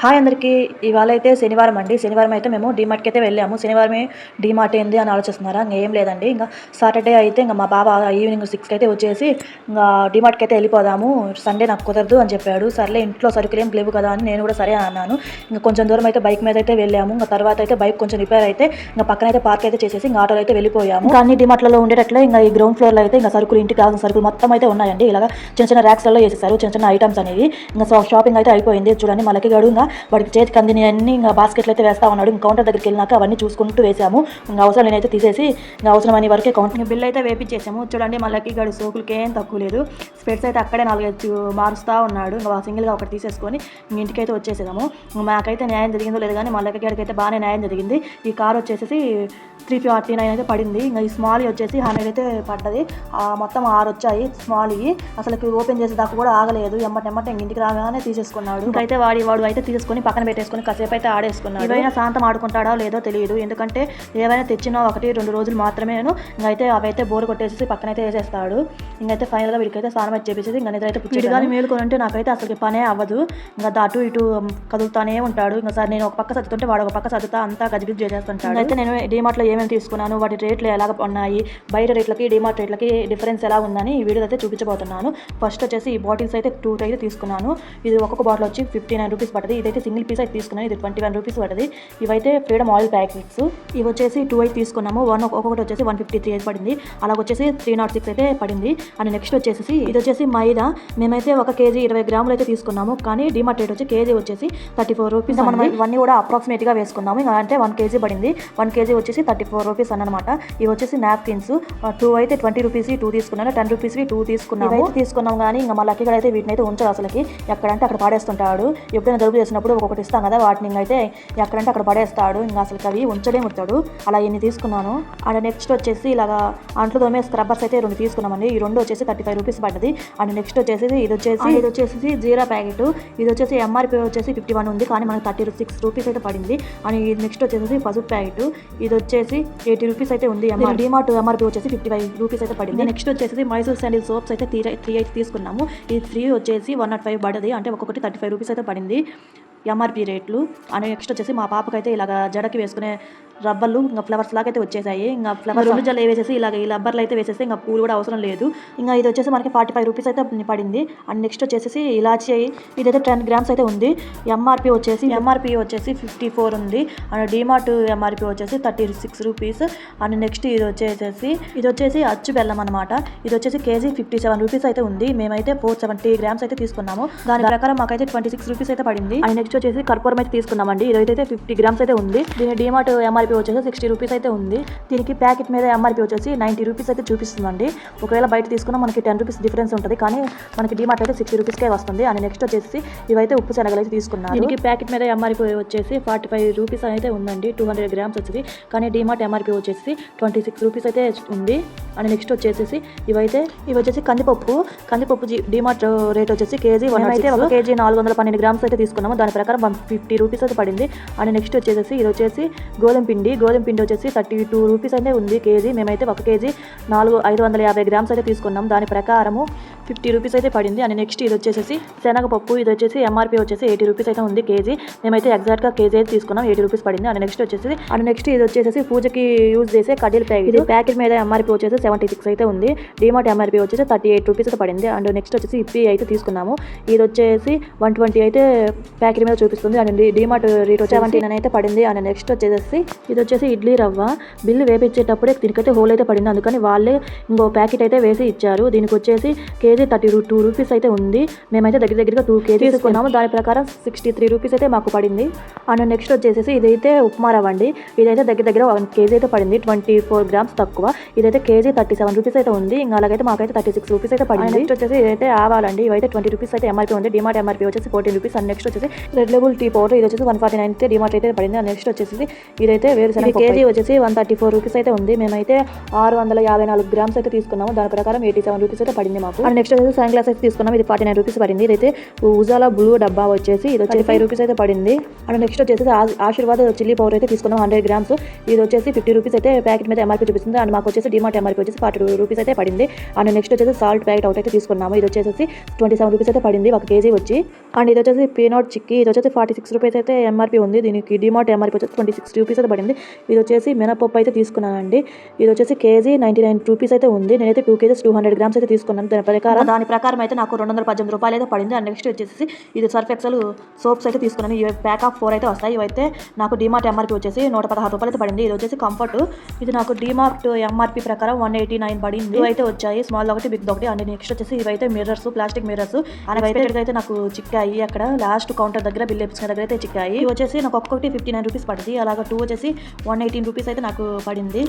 Hi అందరికీ. ఇవాళ అయితే శనివారం అండి. శనివారం అయితే మేము డీమార్ట్కి అయితే వెళ్ళాము. శనివారమే డీమార్ట్ ఏంది అని ఆలోచిస్తున్నారా? ఇంకా ఏం లేదండి. ఇంకా సాటర్డే అయితే ఇంకా మా బాబా ఈవినింగ్ సిక్స్కి అయితే వచ్చేసి ఇంకా డీమార్ట్కి అయితే వెళ్ళిపోదాము. సండే నాకు కుదరదు అని చెప్పాడు. సర్లే ఇంట్లో సరుకులు ఏం లేవు కదా అని నేను కూడా సరే అన్నాను. ఇంకా కొంచెం దూరం అయితే బైక్ మీద అయితే వెళ్ళాము. ఇంకా తర్వాత అయితే బైక్ కొంచెం రిపేర్ అయితే ఇంకా పక్కన అయితే పార్క్ అయితే చేసేసి ఇంకా ఆటోలో అయితే వెళ్ళిపోయాము. అన్ని డిమార్ట్లలో ఉండేటట్లే ఇంకా ఈ గ్రౌండ్ ఫ్లోర్లో అయితే ఇంకా సరుకులు ఇంటికి కావాల్సిన సరుకులు మొత్తం అయితే ఉన్నాయండి. ఇలాగ చిన్న చిన్న ర్యాక్స్లలో వేసేసారు చిన్న చిన్న ఐటమ్స్ అనేవి. ఇంకా షాపింగ్ అయితే అయిపోయింది. చూడండి మళ్ళీ గడుగా వాడికి చేతికి అందిని అన్ని ఇంకా బాస్కెట్లు అయితే వేస్తా ఉన్నాడు. ఇంకా కౌంటర్ దగ్గరికి వెళ్ళినాక అవన్నీ చూసుకుంటూ వేసాము ఇంకా అవసరం నేనైతే తీసేసి ఇంకా అవసరమైన వరకే కౌంటర్ బిల్ అయితే వేపించేసాము చూడండి మళ్ళీ గడు సోకులకి ఏం తక్కువ లేదు. స్పెట్స్ అయితే అక్కడే నాలుగైదు మారుస్తూ ఉన్నాడు. ఇంకా సింగిల్గా ఒకటి తీసేసుకొని ఇంటికైతే వచ్చేసాము. మాకైతే న్యాయం జరిగిందో లేదు కానీ మళ్ళీ గడికి అయితే బాగానే న్యాయం జరిగింది. ఈ కార్ వచ్చేసి త్రీ ఫార్టీ నైన్ అయితే పడింది. ఇంకా ఈ స్మాల్ వచ్చేసి హండ్రెడ్ అయితే పడ్డది. ఆ మొత్తం ఆరు వచ్చాయి. స్మాల్ ఇవి. అసలు ఓపెన్ చేసేదాకా కూడా ఆగలేదు. ఎమ్మటెమ్మట ఇంటికి రాగానే తీసేసుకున్నాడు. అయితే వాడి వాడు అయితే తీసుకొని పక్కన పెట్టేసుకొని కాసేపు అయితే ఆడేసుకున్నాడు. ఏవైనా శాంతం ఆడుకుంటాడో లేదో తెలియదు ఎందుకంటే ఏవైనా తెచ్చినా ఒకటి రెండు రోజులు మాత్రమేను ఇంకైతే అవైతే బోర్ కొట్టేసి పక్కన అయితే వేసేస్తాడు. ఇంకైతే ఫైనల్గా వీడికైతే స్నానం అయితే చేసేసి ఇంకా నిద్ర అయితే మేలుకొని ఉంటే నాకైతే అసలు పనే అవ్వదు. ఇంకా అటు ఇటు కదులుతానే ఉంటాడు. ఇంకా సార్ నేను ఒక పక్క సర్దుతుంటే వాడు ఒక పక్క సర్దుతా అంతా గజిబిజి చేసేస్తుంటాడు. అయితే నేను డిమార్ట్లో ఏమేమి తీసుకున్నాను వాటి రేట్లు ఎలా ఉన్నాయి బయట రేట్లకి డిమార్ట్ రేట్లకి డిఫరెన్స్ ఎలా ఉందని ఈ వీడియో అయితే చూపించబోతున్నాను. ఫస్ట్ వచ్చేసి ఈ బాటిల్స్ అయితే టూ అయితే తీసుకున్నాను. ఇది ఒక్కొక్క బాటిల్ వచ్చి ఫిఫ్టీ నైన్ రూపీస్ పడుతుంది ఇదైతే సింగిల్ పీస్ అయితే తీసుకున్నాను. ఇది ట్వంటీ వన్ రూపీస్ పడుతుంది ఇవైతే ఫ్రీడమ్ ఆయిల్ ప్యాకెట్స్ ఇవి వచ్చేసి టూ అయితే తీసుకున్నాము. వన్ ఒక్కొక్కటి వచ్చేసి వన్ ఫిఫ్టీ త్రీ అయితే పడింది. అలాగ వచ్చేసి త్రీ నాట్ సిక్స్ అయితే పడింది. అండ్ నెక్స్ట్ వచ్చేసి ఇది వచ్చేసి మైదా. మేమైతే ఒక కేజీ ఇరవై గ్రాములు అయితే తీసుకున్నాము. కానీ డిమార్ట్ రేట్ వచ్చి కేజీ వచ్చేసి థర్టీ ఫోర్ రూపీస్ మనం ఇవన్నీ కూడా అప్రాక్సిమేట్గా వేసుకున్నాము. ఇంకా అంటే వన్ కేజీ పడింది. వన్ కేజీ వచ్చేసి థర్టీ ఫోర్ రూపీస్ అన్నమాట. ఇవి వచ్చేసి నాప్కిన్స్ టూ అయితే ట్వంటీ రూపీస్ టూ తీసుకున్నాను. టెన్ రూపీస్వి టూ తీసుకున్నాము. తీసుకున్నాం కానీ ఇంకా మా లక్కీ అయితే వీటిని అయితే ఉంచారు అసలుకి. ఎక్కడంటే అక్కడ పడేస్తుంటాడు. ఎప్పుడైనా జరుపు చేసినప్పుడు ఒక్కొక్కటి ఇస్తాం కదా వాటిని అయితే ఎక్కడంటే అక్కడ పడేస్తాడు ఇంకా అసలు అవి ఉంచడే ఉంటాడు అలా ఎన్ని తీసుకున్నాను అండ్ నెక్స్ట్ వచ్చేసి ఇలాగా అంట్లు తోమే స్క్రబ్బర్స్ అయితే రెండు తీసుకున్నామండి. ఈ రెండు వచ్చేసి థర్టీ ఫైవ్ రూపీస్ పడ్డది. అండ్ నెక్స్ట్ వచ్చేసి ఇది వచ్చేసి ఇది వచ్చేసి జీరా ప్యాకెట్. ఇది వచ్చేసి ఎంఆర్పి వచ్చేసి ఫిఫ్టీ వన్ ఉంది. కానీ మనకి థర్టీ సిక్స్ రూపీస్ అయితే పడింది. అండ్ ఇది నెక్స్ట్ వచ్చేసి పసుపు ప్యాకెట్. ఇది వచ్చేసి ఎయిటీ రూపీస్ అయితే ఉంది డిమార్ట్ ఎంఆర్పి వచ్చేసి ఫిఫ్టీ ఫైవ్ రూపీస్ అయితే పడింది. నెక్స్ట్ వచ్చేసి మైసూర్ శాండిల్ సోప్స్ అయితే త్రీ త్రీ అయితే తీసుకున్నాము. ఈ త్రీ వచ్చేసి వన్ నాట్ ఫైవ్ పడ్డది. అంటే ఒక్కొక్కటి థర్టీ ఫైవ్ రూపీస్ అయితే పడింది. ఎంఆర్పి రేట్లు అండ్ నెక్స్ట్ వచ్చేసి మా పాపకైతే ఇలాగ జడకి వేసుకునే రబ్బర్లు ఇంకా ఫ్లవర్స్ లాగా అయితే వచ్చేసాయి. ఇంకా ఫ్లవర్ రెండు జల్లు వేసేసి ఇలాగ ఈ రబ్బర్లు అయితే వేసేసి ఇంకా పూలు కూడా అవసరం లేదు. ఇంకా ఇది వచ్చేసి మనకి ఫార్టీ ఫైవ్ రూపీస్ అయితే పడింది. అండ్ నెక్స్ట్ వచ్చేసి ఇలాచి ఇదైతే టెన్ గ్రామ్స్ అయితే ఉంది. ఎంఆర్పి వచ్చేసి ఎంఆర్పి వచ్చేసి ఫిఫ్టీ ఫోర్ ఉంది. అండ్ డిమార్ట్ ఎంఆర్పి వచ్చేసి thirty six rupees and next ఇది వచ్చేసేసి ఇది వచ్చేసి అచ్చు బెల్లం అనమాట ఇది వచ్చేసి కేజీ ఫిఫ్టీ సెవెన్ రూపీస్ అయితే ఉంది. మేమైతే ఫోర్ సెవెంటీ గ్రామ్స్ అయితే తీసుకున్నాము. దాని ప్రకారం మాకైతే ట్వంటీ సిక్స్ రూపీస్ అయితే పడింది. అండ్ నెక్స్ట్ వచ్చేసి కర్పూరం అయితే తీసుకున్నామండి. ఇదైతే ఫిఫ్టీ గ్రామ్స్ అయితే ఉంది. దీని డిమార్ట్ ఎంఆర్పి వచ్చేసి సిక్స్టీ రూపీస్ అయితే ఉంది. దీనికి ప్యాకెట్ మీద ఎంఆర్పి వచ్చేసి నైంటీ రూపీస్ అయితే చూపిస్తుందండి. ఒకవేళ బయట తీసుకున్నా మనకి టెన్ రూపీస్ డిఫరెన్స్ ఉంటుంది. కానీ మనకి డిమార్ట్ అయితే సిక్స్టీ రూపీస్కే వస్తుంది. అండ్ నెక్స్ట్ వచ్చేసి ఇవైతే ఉప్పు శనగలు అయితే తీసుకున్నాను దీనికి ప్యాకెట్ మీద ఎంఆర్పి వచ్చేసి ఫార్టీ ఫైవ్ రూపీస్ అయితే ఉందండి. టూ హండ్రెడ్ గ్రామ్స్ వచ్చేసి. కానీ డిమార్ట్ ఎంఆర్పి వచ్చేసి ట్వంటీ సిక్స్ రూపీస్ అయితే ఉంది. అండ్ నెక్స్ట్ వచ్చేసి ఇవైతే ఇవి వచ్చేసి కందిపప్పు. కందిపప్పు డిమార్ట్ రేట్ వచ్చేసి కేజీ వన్ అయితే ఒక కేజీ నాలుగు వందల పన్నెండు గ్రామ్స్ అయితే తీసుకున్నాము. దాని ప్రకారం వన్ ఫిఫ్టీ రూపీస్ అయితే పడింది. అండ్ నెక్స్ట్ వచ్చేసి ఇది వచ్చేసి గోధుమ పిండి. పిండి గోధుమ పిండి వచ్చేసి థర్టీ టూ రూపీస్ అయితే ఉంది కేజీ. మేమైతే ఒక కేజీ నాలుగు ఐదు వందల యాభై గ్రామ్స్ అయితే తీసుకున్నాం. దాని ప్రకారము ఫిఫ్టీ రూపీస్ అయితే పడింది. అండ్ నెక్స్ట్ ఇది వచ్చేసి శనగపప్పు ఇది వచ్చేసి ఎంఆర్పీ వచ్చేసి ఎయిటీ రూపీస్ అయితే ఉంది కేజీ. మేమైతే ఎగ్జాక్ట్గా కేజీ అయితే తీసుకున్నాం. ఎయిటీ రూపీస్ పడింది. అండ్ నెక్స్ట్ వచ్చేసి అండ్ నెక్స్ట్ ఇది వచ్చేసి పూజకి యూజ్ చేసే కడ్డీల ప్యాకెట్. ఇది ప్యాకెట్ మీద ఎంఆర్పీ వచ్చేసి సెవెంటీ సిక్స్ అయితే ఉంది. డిమార్ట్ ఎంఆర్పీ వచ్చేసి థర్టీ ఎయిట్ రూపీస్ అయితే పడింది. అండ్ నెక్స్ట్ వచ్చేసి ఇప్పి అయితే తీసుకున్నాము. ఇది వచ్చేసి వన్ ట్వంటీ అయితే ప్యాకెట్ మీద చూపిస్తుంది. అండ్ డిమార్ట్ రేట్ వచ్చి సెవెంటీ నైన్ అయితే పడింది. అండ్ నెక్స్ట్ వచ్చేసి ఇది వచ్చేసి ఇడ్లీ రవ్వ. బిల్లు వేపించేటప్పుడే దీనికైతే హోల్ అయితే పడింది. అందుకని వాళ్ళే ఇంకో ప్యాకెట్ అయితే వేసి ఇచ్చారు. దీనికి వచ్చేసి కేజీ థర్టీ టూ రూపీస్ అయితే ఉంది. మేమైతే దగ్గర దగ్గరగా టూ కేజీ తీసుకున్నాము. దాని ప్రకారం సిక్స్టీ త్రీ రూపీస్ అయితే మాకు పడింది. అండ్ నెక్స్ట్ వచ్చేసి ఇదైతే ఉప్మా రవ్వ అండి. ఇదైతే దగ్గర దగ్గర వన్ కేజీ అయితే పడింది. ట్వంటీ ఫోర్ గ్రామ్స్ తక్కువ. ఇదైతే కేజీ థర్టీ సెవెన్ రూపీస్ అయితే ఉంది. ఇంకా అలాగైతే మాకైతే థర్టీ సిక్స్ రూపీస్ అయితే పడింది. నెక్స్ట్ వచ్చేసి ఇదైతే ఆవాలండి. ఇవైతే ట్వంటీ రూపీస్ అయితే ఎంఆర్పీ ఉంది. డిమార్ట్ ఎంఆర్పీ వచ్చేసి ఫోర్టీన్ రూపీస్. అండ్ నెక్స్ట్ వచ్చేసి రెడ్ లెబుల్ టీ పౌడర్ ఇది వచ్చేసి వన్ ఫార్టీ నైన్ అయితే డిమార్ట్ అయితే పడింది. అండ్ నెక్స్ట్ వచ్చేసి ఇదైతే వేరుశనగ కేజీ వచ్చేసి వన్ థర్టీ ఫోర్ రూపీస్ అయితే ఉంది. మేమైతే ఆరు వందల యాభై నాలుగు గ్రామ్స్ అయితే తీసుకున్నాము. దాని ప్రకారం ఎయిటీ సెవెన్ రూపీస్ అయితే పడింది మాకు. అండ్ నెక్స్ట్ వచ్చేసి సన్ గ్లాస్ అయితే తీసుకున్నాం. ఇది ఫార్టీ నైన్ రూపీస్ పడింది. ఇదైతే ఉజాల బ్లూ డబ్బా వచ్చేసి ఇది వచ్చేసి ఫైవ్ రూపీస్ అయితే పడింది. అండ్ నెక్స్ట్ వచ్చేసి ఆశీర్వాద్ చిల్లీ పౌడర్ అయితే తీసుకున్నాం హండ్రెడ్ గ్రామ్స్ ఇది వచ్చేసి ఫిఫ్టీ రూపీస్ అయితే ప్యాకెట్ మీద ఎంఆర్పీ చూపిస్తుంది. అండ్ మాకు వచ్చేసి డిమార్ట్ ఎంఆర్పీ వచ్చేసి ఫార్టీ రూపీస్ అయితే పడింది. అండ్ నెక్స్ట్ వచ్చేసి సాల్ట్ ప్యాకెట్ అవుట్ అయితే తీసుకున్నాము. ఇది వచ్చేసి ట్వంటీ సెవెన్ రూపీస్ అయితే పడింది ఒక కేజీ వచ్చి. అండ్ ఇది వచ్చేసి పీనట్ చిక్కీ ఇది వచ్చేసి ఫార్టీ సిక్స్ రూపీస్ అయితే ఎంఆర్పీ ఉంది. దీనికి డిమార్ట్ ఎంఆర్పీ వచ్చేసి ట్వంటీ సిక్స్ రూపీస్ అయితే పడింది. ఇది వచ్చేసి మినపప్పు అయితే తీసుకున్నానండి. ఇది వచ్చేసి కేజీ నైంటీ నైన్ రూపీస్ అయితే ఉంది. నేనైతే two kgs two hundred grams అయితే తీసుకున్నాను. దాని ప్రకారం దాని ప్రకారం అయితే నాకు రెండు వందల పద్దెనిమిది రూపాయలు అయితే పడింది. అండ్ నెక్స్ట్ వచ్చేసి ఇది సర్ఫ్ ఎక్సెల్ సోప్స్ అయితే తీసుకున్నాను. ఇవి ప్యాక్ ఆఫ్ ఫోర్ అయితే వస్తాయి. ఇవైతే నాకు డిమార్ట్ ఎంఆర్పీ వచ్చేసి నూట పదహారు రూపాయలు అయితే పడింది. ఇది వచ్చేసి కంఫర్ట్ ఇది నాకు డిమార్ట్ ఎంఆర్పీ ప్రకారం వన్ ఎయిటీ నైన్ పడింది ఇవైతే వచ్చాయి. స్మాల్ ఒకటి బిగ్ ఒకటి. అండ్ నెక్స్ట్ వచ్చేసి ఇవైతే మిర్రర్స్ ప్లాస్టిక్ మిర్రర్స్ అయితే అయితే నాకు చిక్కాయి అక్కడ. లాస్ట్ కౌంటర్ దగ్గర బిల్ వేపించిన దగ్గర అయితే చిక్కాయి. ఇవి వచ్చేసి నాకు ఒక్కొక్కటి ఫిఫ్టీ నైన్ రూపీస్ పడింది. అలాగా టూ వచ్చేసి వన్ ఎయిటీన్ రూపీస్ అయితే నాకు పడింది.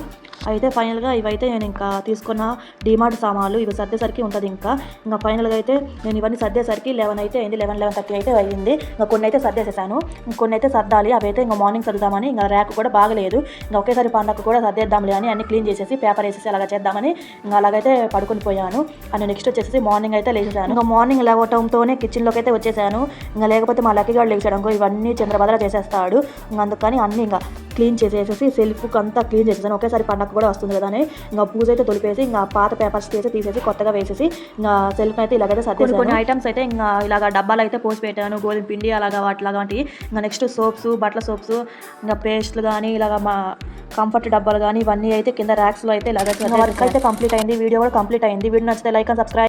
అయితే ఫైనల్గా ఇవైతే నేను ఇంకా తీసుకున్న డిమార్ట్ సామాన్లు. ఇవి సర్దేసరికి ఉంటుంది ఇంకా. ఇంకా ఫైనల్గా అయితే నేను ఇవన్నీ సర్దేసరికి లెవెన్ అయితే అయింది. లెవెన్ లెవెన్ థర్టీ అయితే అయింది ఇంకా కొన్ని అయితే సర్దేసేసాను. కొన్ని అయితే సర్దాలి. అవి అయితే ఇంకా మార్నింగ్ సర్దుదామని ఇంకా ర్యాక్ కూడా బాగలేదు. ఇంకా ఒకేసారి పండగ కూడా సర్దేద్దాంలే అని అన్ని క్లీన్ చేసేసి పేపర్ వేసేసి అలాగా చేద్దామని ఇంకా అలాగైతే పడుకొని పోయాను. అండ్ నెక్స్ట్ వచ్చేసి మార్నింగ్ అయితే లేచాను. ఇంకా మార్నింగ్ లేవటంతోనే కిచెన్లోకి అయితే వచ్చేసాను. ఇంకా లేకపోతే మా లక్కీ గారు లేచాడు. ఇవన్నీ చంద్రభద్ర చేసేస్తాడు. ఇంకా అందుకని అన్నీ ఇంకా క్లీన్ చేసేసేసి సెల్ఫ్ అంతా క్లీన్ చేసేసాను ఒకేసారి పండగ కూడా వస్తుంది కదా అని ఇంకా పూజ అయితే తొలిపేసి ఇంకా పాత పేపర్స్ తీసి తీసేసి కొత్తగా వేసేసి ఇంకా సెల్ఫ్ అయితే ఇలాగైతే సర్దేసాను కొన్ని ఐటమ్స్ అయితే ఇంకా ఇలాగ డబ్బాలు అయితే పోసి పెట్టాను గోధుమ పిండి అలాగా వాటిలాంటి ఇంకా నెక్స్ట్ సోప్స్ బట్టల సోప్స్ ఇంకా పేస్ట్లు కానీ ఇలాగ మా కంఫర్ట్ డబ్బాలు కానీ ఇవన్నీ అయితే కింద ర్యాక్స్లో అయితే ఇలాగ వర్క్ అయితే కంప్లీట్ అయింది వీడియో కూడా కంప్లీట్ అయింది. వీడియో నచ్చితే లైక్ అండ్ సబ్స్క్రైబ్